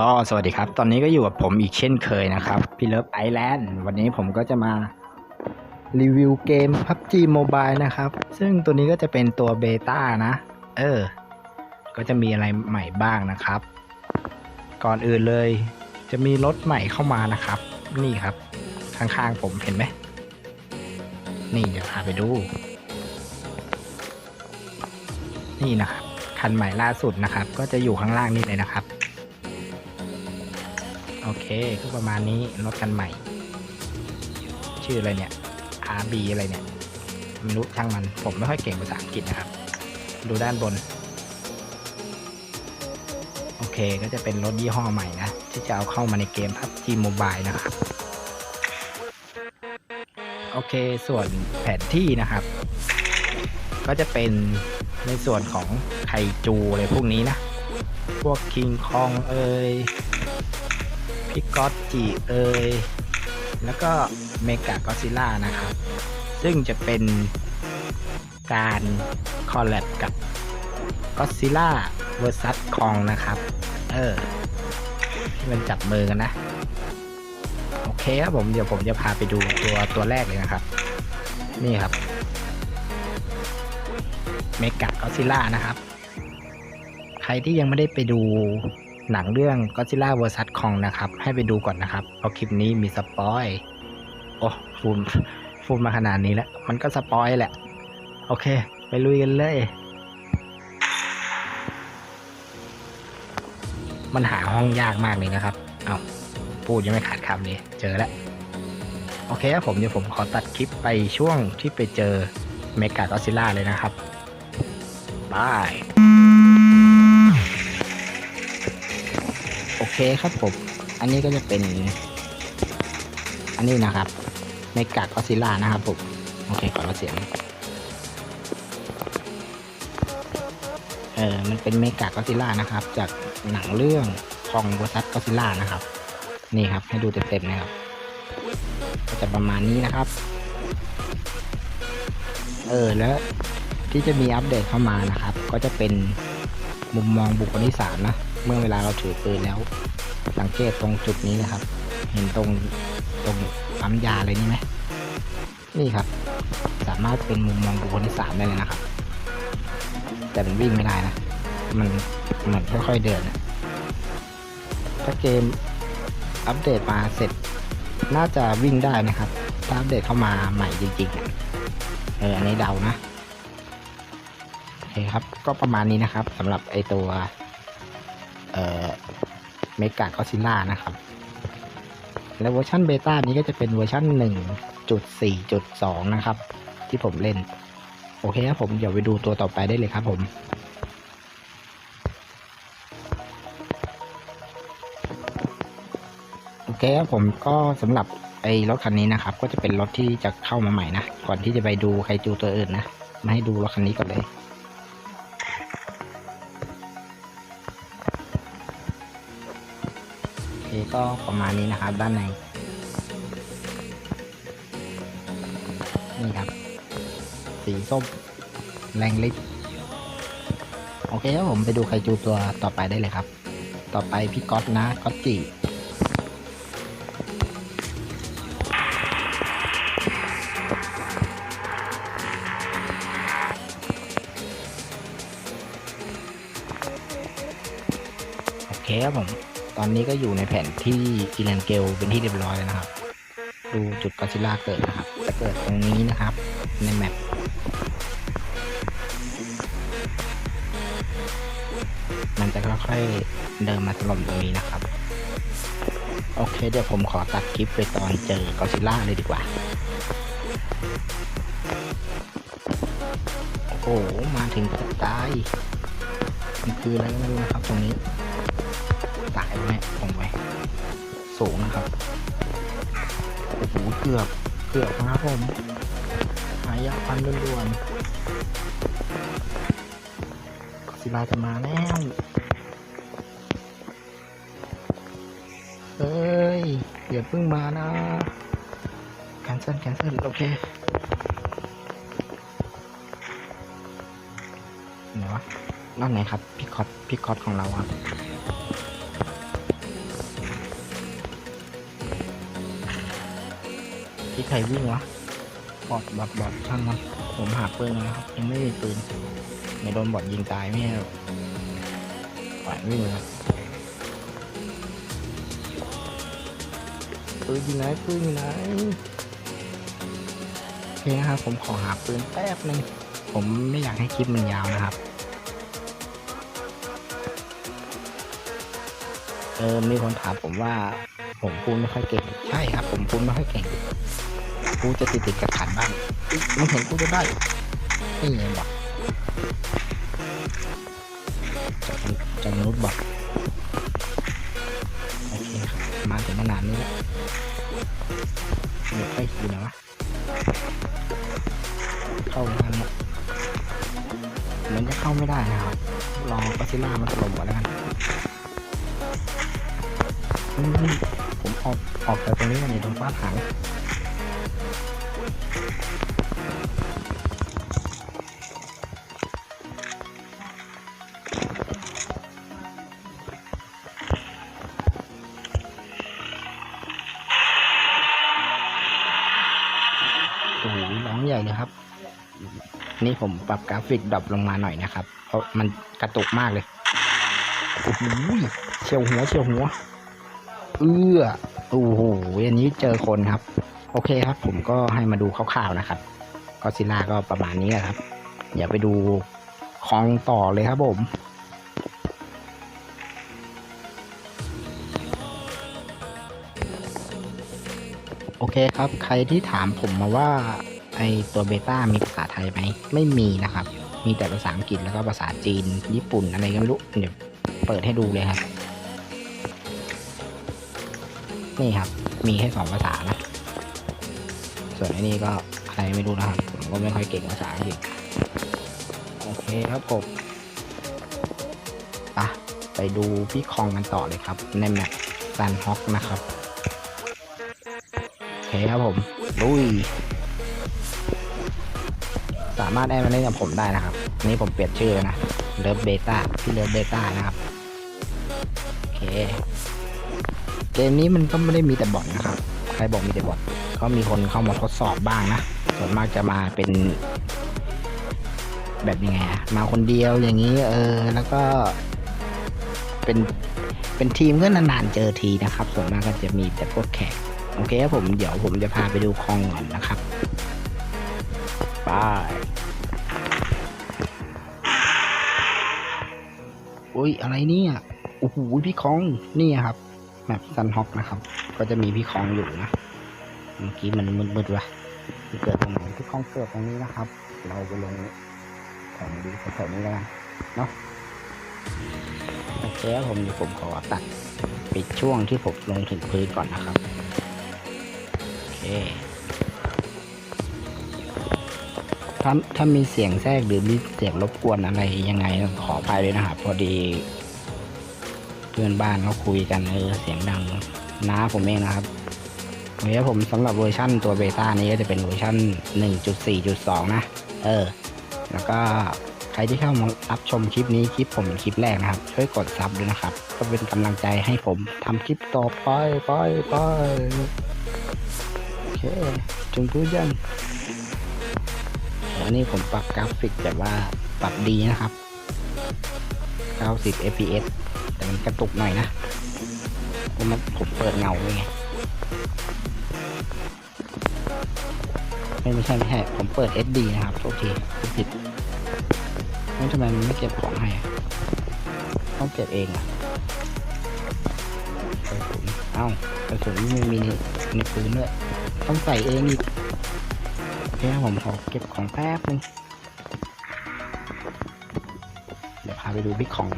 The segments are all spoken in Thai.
ก็สวัสดีครับ ตอนนี้ก็อยู่กับผมอีกเช่นเคยนะครับ พี่เลิฟไอแลนด์วันนี้ผมก็จะมารีวิวเกม PUBG Mobile นะครับ ซึ่งตัวนี้ก็จะเป็นตัวเบต้านะ เออ ก็จะมีอะไรใหม่บ้างนะครับ ก่อนอื่นเลย จะมีรถใหม่เข้ามานะครับ นี่ครับ ข้างๆผมเห็นไหม นี่เดี๋ยวพาไปดู นี่นะครับคันใหม่ล่าสุดนะครับ ก็จะอยู่ข้างล่างนี่เลยนะครับ เคก็ประมาณนี้รถคันใหม่ ชื่ออะไรเนี่ย RB อะไรเนี่ยไม่รู้ช่างมันผมไม่ค่อยเก่งภาษาอังกฤษนะครับ ดูด้านบน โอเคก็จะเป็นรถยี่ห้อใหม่นะ ที่จะเอาเข้ามาในเกม PUBG Mobile นะครับ โอเคส่วนแผนที่นะครับ ก็จะเป็นในส่วนของไคจูอะไรพวกนี้นะ พวกคิงคองเอ่ย พิกอตจิเอยแล้วก็เมกากอซิล่านะครับ ซึ่งจะเป็นการคอลแลบกับกอซิล่าเวอร์ซัสคองนะครับ เออที่มันจับมือกันนะ โอเคครับผมเดี๋ยวผมจะพาไปดูตัวตัวแรกเลยนะครับ นี่ครับเมกากอซิล่านะครับ ใครที่ยังไม่ได้ไปดู หนังเรื่อง Godzilla vs Kong นะครับ ให้ไปดูก่อนนะครับ เพราะคลิปนี้มีสปอย โอ้ฟูมฟูมมาขนาดนี้แล้ว มันก็สปอยแหละ โอเค ไปลุยกันเลย มันหาห้องยากมากเลยนะครับ เอาพูดยังไม่ขาดคำเลย เจอแล้ว โอเคครับผมเดี๋ยวผมขอตัดคลิปไปช่วงที่ไปเจอเมกากอซิล่าเลยนะครับบาย เคครับผม อันนี้ก็จะเป็น อันนี้นะครับเมกากอซิล่านะครับผมโอเคขอลดเสียงเออมันเป็นเมกากอซิล่านะครับ จากหนังเรื่องคองวอซัสกอซิล่านะครับ นี่ครับให้ดูเต็มๆนะครับก็จะประมาณนี้นะครับ เออแล้วที่จะมีอัปเดตเข้ามานะครับ ก็จะเป็นมุมมองบุคคลที่สามนะ เมื่อเวลาเราถือปืนแล้ว สังเกตตรงจุดนี้นะครับ เห็นตรงตรงปั๊มยาเลยนี่ไหมนี่ครับ สามารถเป็นมุมมองบุคคลที่สามได้เลยนะครับ แต่มันวิ่งไม่ได้นะ มันเหมือนค่อยๆเดินนะถ้าเกมอัปเดตมาเสร็จ น่าจะวิ่งได้นะครับ ถ้าอัปเดตเข้ามาใหม่จริงๆ เอออันนี้เดานะโอเคครับ ก็ประมาณนี้นะครับสำหรับไอตัว เอ่อเมกากอซิล่านะครับ แล้วเวอร์ชันเบต้านี้ก็จะเป็นเวอร์ชัน1.4.2 นะครับ ที่ผมเล่น โอเคครับผมเดี๋ยวไปดูตัวต่อไปได้เลยครับผมโอเคครับผมก็สำหรับไอ้รถคันนี้นะครับ ก็จะเป็นรถที่จะเข้ามาใหม่นะ ก่อนที่จะไปดูใครจูตัวอื่นนะ มาให้ดูรถคันนี้ก่อนเลย คก็ประมาณนี้นะครับด้านในนี่ครับ สีส้มแรงลิฟโอเคครับผมไปดูไคจูตัวต่อไปได้เลยครับ ต่อไปพี่ก๊อตนะก๊อตจิโอเคครับผม อนนี้ก็อยู่ในแผนที่กิเลนเกลเป็นที่เรียบร้อยแล้วนะครับ ดูจุดกอซิล่าเกิดนะครับจะเกิดตรงนี้นะครับ ในแมปมันจะค่อยๆเดินมาถล่มตรงนี้นะครับ โอเค เดี๋ยวผมขอตัดคลิปไปตอนเจอกอซิล่าเลยดีกว่า โอ้โหมาถึงจะตายมันคืออะไรก็ไม่รู้นะครับตรงนี้ ตายไหมผมไว้ สูงนะครับโอ้โหเกือบเกือบนะครับผมหายาพันด่วนๆกอซิลาจะมาแล้วเอ้ยอย่าเพิ่งมานะแคนเซิลแคนเซิลโอเคไหนวะนั่นไหนครับพี่คอตพี่คอตของเราครับ ที่ใครวิ่งวะ บอดบอดบอดช่างมัน ผมหาปืนนะครับยังไม่มีปืนไม่โดนบอดยิงตายไม่ใช่หรอกปล่อยวิ่งเลยครับปืนอยู่ไหนปืนอยู่ไหนโอเคนะครับ ผมขอหาปืนแป๊บนึง ผมไม่อยากให้คลิปมันยาวนะครับ เออมีคนถามผมว่าผมพูดไม่ค่อยเก่ง ใช่ครับ ผมพูดไม่ค่อยเก่ง พูจะติดติดกับขันบ้างมันเห็นกูจะได้นี่ไงบอกจะจะมนุษย์บอกโอเคครับมาถึงขนาดนี้แล้วเดี๋ยวไปอยู่ไหนวะเข้าไม่ได้แล้วเหมือนจะเข้าไม่ได้นะครับรอก็ซิล่ามันถล่มก่อนแล้วกันผมออกออกจากตรงนี้มันอยู่ตรงฟ้าถัง นี่ผมปรับกราฟิกดรอปลงมาหน่อยนะครับ เพราะมันกระตุกมากเลยโอ้โหเฉียวหัวเฉียวหัว เอื้อโอ้โหอันนี้เจอคนครับ โอเคครับ ผมก็ให้มาดูคร่าวๆนะครับก็ซิล่าก็ประมาณนี้แหละครับอย่าไปดูคลองต่อเลยครับผมโอเคครับ ใครที่ถามผมมาว่าไอตัวเบต้ามีภาษาไทยไหมไม่มีนะครับ มีแต่ภาษาอังกฤษแล้วก็ภาษาจีน ญี่ปุ่นอะไรก็ไม่รู้เดี๋ยวเปิดให้ดูเลยครับ นี่ครับ มีแค่สองภาษานะ ส่วนอันนี้ก็อะไรไม่รู้นะครับ ผมก็ไม่ค่อยเก่งภาษาอังกฤษโอเคครับผมไปะไปดูพี่คองกันต่อเลยครับ ในแมปซันฮอกนะครับโอเคครับผมลุย สามารถได้มาเล่นกับผมได้นะครับ นี่ผมเปลี่ยนชื่อแล้วนะเลิฟเบต้าพี่เลิฟเบต้านะครับโอเคเกมนี้มันก็ไม่ได้มีแต่บอทนะครับ ใครบอกมีแต่บอทก็มีคนเข้ามาทดสอบบ้างนะ ส่วนมากจะมาเป็น แบบยังไงอะมาคนเดียวอย่างนี้เออ แล้วก็ เป็นเป็นทีมก็นานๆเจอทีนะครับ ส่วนมากก็จะมีแต่พวกแขกโอเคครับผมเดี๋ยวผมจะพาไปดูคลองก่อนนะครับ ไปอุ้ยอะไรเนี่ยโอ้โหพี่คองนี่ครับแมปซันฮอกนะครับ ก็จะมีพี่คองอยู่นะเมื่อกี้มันมืดๆว่ะมันเกิดตรงไหนพี่คองเกิดตรงนี้นะครับ เราไปลงแถวนี้แถวนี้แล้วกันเนาะโอเคผมเดี๋ยวผมขอตัดปิดช่วงที่ผมลงถึงพื้นก่อนนะครับ โอเค ถ้าถ้ามีเสียงแทรกหรือมีเสียงรบกวนอะไรยังไงขออภัยด้วยนะครับพอดี เพื่อนบ้านเขาคุยกันเออเสียงดังน้าผมเองนะครับโอเคครับผมสำหรับเวอร์ชั่นตัวเบต้านี้ก็จะเป็นเวอร์ชั่น 1.4.2 นะ เออ แล้วก็ใครที่เข้ามารับชมคลิปนี้คลิปผมคลิปแรกนะครับ ช่วยกดซับด้วยนะครับ ก็เป็นกำลังใจให้ผมทำคลิปต่อไปไปไปโอเคจุงผู้ยัน อันนี้ผมปรับกราฟิกแบบว่าปรับดีนะครับ 90 fps แต่มันกระตุกหน่อยนะเพราะมันผมเปิดเงาเลยไงไม่ไม่ใช่ไม่ใช่ผมเปิด SD นะครับโทษทีผิดไม่ทำไมมันไม่เก็บของให้ต้องเก็บเองอะกระสุนเอ้ากระสุนไม่มีในปืนด้วยต้องใส่เองอีก คผมขอเก็บของแป๊บนึงเดี๋ยวพาไปดูบิ๊กของ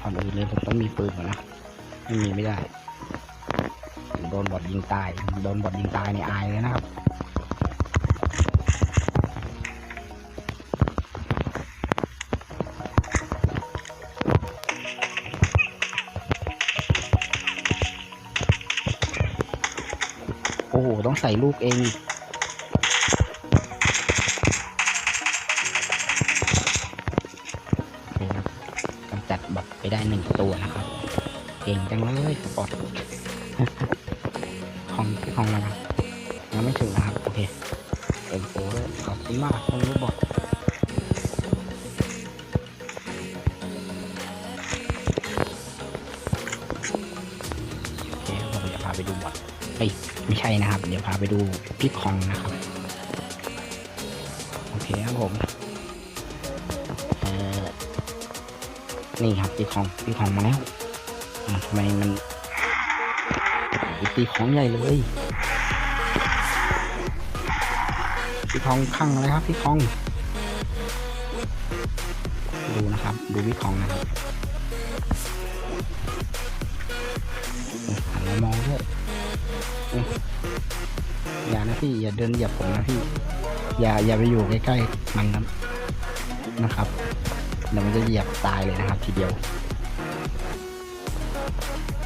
ก่อนอื่นเลยผมต้องมีปืนก่อนนะไม่มีไม่ได้โดนบอดยิงตาย โดนบอดยิงตายในอายเลยนะครับโอ้โห ต้องใส่ลูกเอง ได้หนึ่งตัวนะครับ เก่งจังเลยสปอร์ตของของเรานะยังไม่ถึงนะครับ โอเคเอ็มโฟเลยขอบคุณมากคุณรู้บอกโอเคผมจะพาไปดูบอทเอ้ยไม่ใช่นะครับ เดี๋ยวพาไปดูพี่คองนะครับ โอเคครับผม นี่ครับพี่คองพี่คองมาแล้วทำไมมันอีตีของใหญ่เลยพี่คองข้างอะไรครับพี่คอง ดูนะครับ ดูพี่คองนะครับหันมามองด้วยอย่านะพี่อย่าเดินเหยียบผมนะพี่ อย่าอย่าไปอยู่ใกล้ๆมันนะนะครับ เดี๋ยวมันจะเหยียบตายเลยนะครับทีเดียว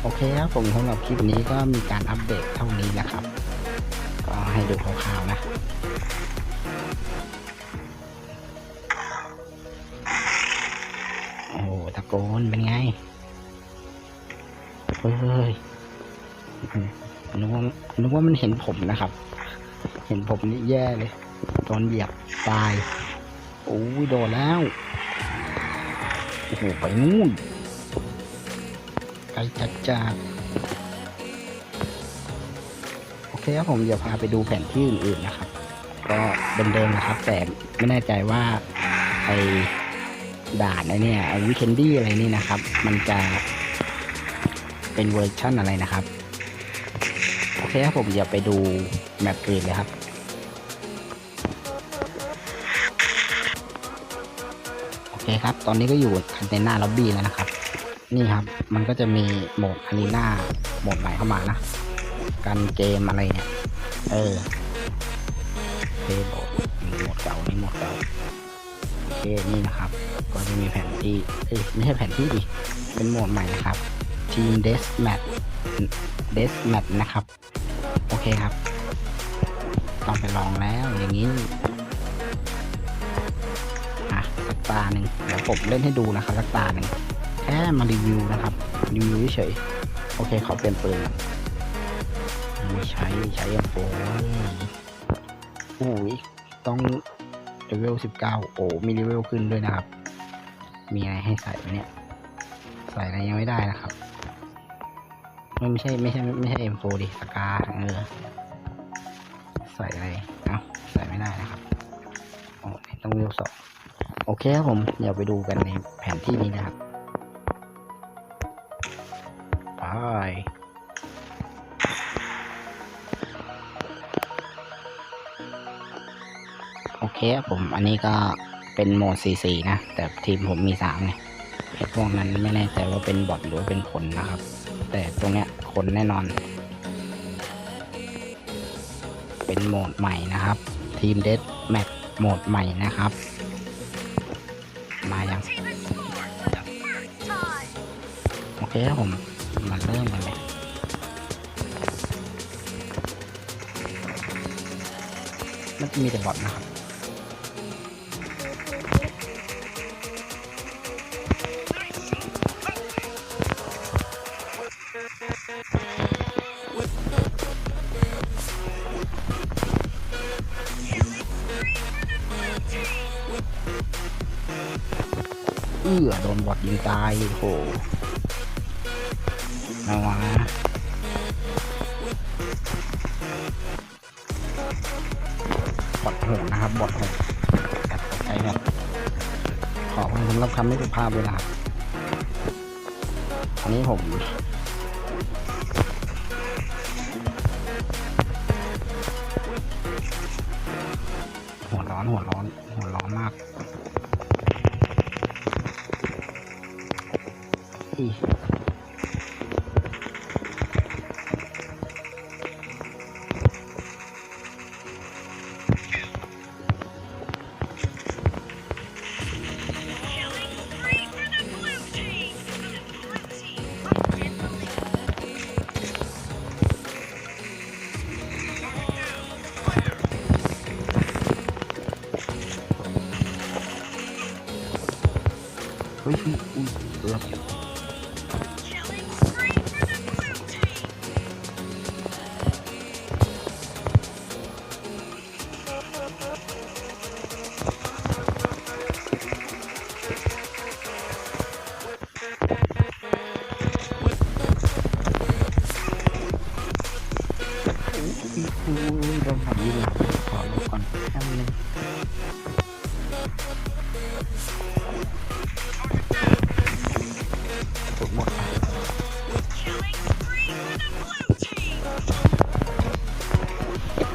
โอเคครับผมสำหรับคลิปนี้ก็มีการอัปเดตเท่านี้แหละครับ ก็ให้ดูคร่าวๆนะโอ้ตะโกนเป็นไงเฮ้ยนึกว่านึกว่ามันเห็นผมนะครับ เห็นผมนี่แย่เลยโดนเหยียบตาย โอ้ยโดนแล้ว อ้โหไปนู่นไกลจัดจัดโอเคครับผมเดี๋ยวพาไปดูแผนที่อื่นๆนะครับ ก็เดิมๆนะครับ แต่ไม่แน่ใจว่าไอด่านไอเนี่ยวิเคนดี้อะไรนี่นะครับ มันจะเป็นเวอร์ชั่นอะไรนะครับ โอเคครับผมเดี๋ยวไปดูแมปอื่นเลยครับ เคครับ ตอนนี้ก็อยู่กันในหน้าล็อบบี้แล้วนะครับ นี่ครับ มันก็จะมีโหมดอารีนาโหมดใหม่เข้ามานะ การเกมอะไรเนี่ย เออเพย์โหมดโหมดเก่านี่โหมดเก่าโอเคนี่นะครับ ก็จะมีแผนที่ เอ้ยไม่ใช่แผนที่ดิ เป็นโหมดใหม่นะครับ ทีมเดสแมทเดสแมทนะครับ โอเคครับ ต้องไปลองแล้วอย่างนี้ ตาหนึ่งเดี๋ยวผมเล่นให้ดูนะครับสักตาหนึ่งแค่มารีวิวนะครับรีวิวเฉยโอเคขอเปลี่ยนปืนไม่ใช้ใช้ยังโฟโอ้ยต้องเลเวลสิบเก้าโอ้มีเลเวลขึ้นด้วยนะครับ มีอะไรให้ใส่เนี่ย ใส่อะไรยังไม่ได้นะครับไม่ไม่ใช่ไม่ใช่ไม่ใช่ M4 ดิสกาเออใส่อะไร เอ้า ใส่ไม่ได้นะครับ โอ้ต้องเลเวลสอง โอเคครับผม เดี๋ยวไปดูกันในแผนที่นี้นะครับไปโอเคครับผม อันนี้ก็เป็นโหมด 4 4 นะ แต่ทีมผมมี3เนี่ยไอ้พวกนั้นไม่แน่ใจว่าเป็นบอทหรือว่าเป็นคนนะครับ แต่ตรงเนี้ยคนแน่นอน เป็นโหมดใหม่นะครับ ทีมเดสแมทโหมดใหม่นะครับ มายังโอเคครับผมมาเริ่มกันเลยมันจะมีแต่บอทนะครับ เอื้อโดนบอดยิงตายโหเอาวะบอดโหดนะครับบอดโหดแอบตกใจหมดขอความสำหรับคำไม่สุภาพด้วยนะครับอันนี้ผมหัวร้อนหัวร้อน อี อุ้ยโดนผมยิงอะขอลบก่อนแป๊บนึงผมหมด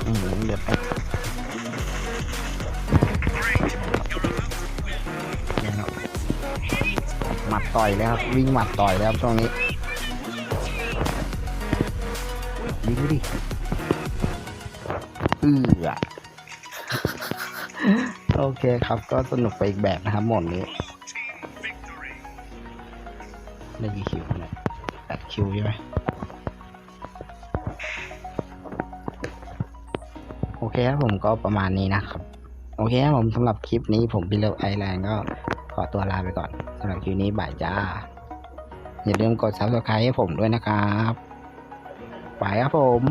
อืมเดี๋ยวแป๊บหมัดต่อยแล้วครับวิ่งหมัดต่อยแล้วครับช่วงนี้ยิงดิ อือโอเคครับก็สนุกไปอีกแบบนะครับหมดนี้ได้กี่คิวเนี่ยแปดคิวใช่ไหมโอเคครับผมก็ประมาณนี้นะครับ โอเคครับผมสำหรับคลิปนี้ผมพี่เลิฟไอแลนด์ก็ขอตัวลาไปก่อนสำหรับคลิปนี้บ่ายจ้า อย่าลืมกด subscribe ให้ผมด้วยนะครับ ไปครับผม